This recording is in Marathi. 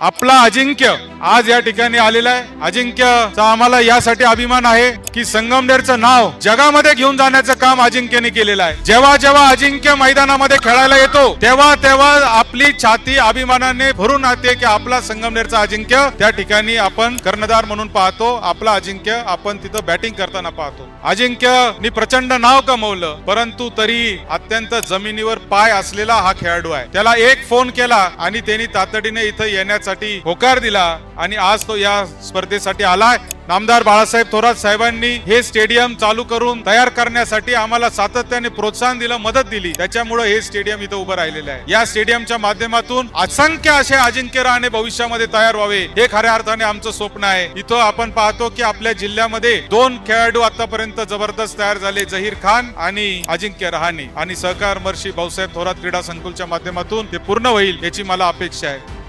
आपला अजिंक्य आज या ठिकाणी आलेला आहे. अजिंक्यचा आम्हाला यासाठी अभिमान आहे की संगमनेरचं नाव जगामध्ये घेऊन जाण्याचं काम अजिंक्यने केलेलं आहे. जेव्हा जेव्हा अजिंक्य मैदानामध्ये खेळायला येतो तेव्हा तेव्हा आपली छाती अभिमानाने भरून येते की आपला संगमनेरचा अजिंक्य त्या ठिकाणी आपण कर्णधार म्हणून पाहतो. आपला अजिंक्य आपण तिथं बॅटिंग करताना पाहतो. अजिंक्यनी प्रचंड नाव कमवलं परंतु तरी अत्यंत जमिनीवर पाय असलेला हा खेळाडू आहे. त्याला एक फोन केला आणि त्यांनी तातडीने इथं येण्याचा येण्यासाठी होकार दिला आणि आज तो या स्पर्धेसाठी आलाय. नामदार बाळासाहेब थोरात साहेबांनी हे स्टेडियम चालू करून तयार करण्यासाठी आम्हाला सातत्याने प्रोत्साहन दिलं मदत दिली. त्याच्यामुळे हे स्टेडियम इथं उभं राहिलेलं आहे. या स्टेडियमच्या माध्यमातून असंख्य असे अजिंक्य राहणे भविष्यामध्ये तयार व्हावे हे खऱ्या अर्थाने आमचं स्वप्न आहे. इथं आपण पाहतो की आपल्या जिल्ह्यामध्ये दोन खेळाडू आतापर्यंत जबरदस्त तयार झाले जहीर खान आणि अजिंक्य रहाणे. आणि सहकार मर्षी भाऊसाहेब थोरात क्रीडा संकुलच्या माध्यमातून ते पूर्ण होईल याची मला अपेक्षा आहे.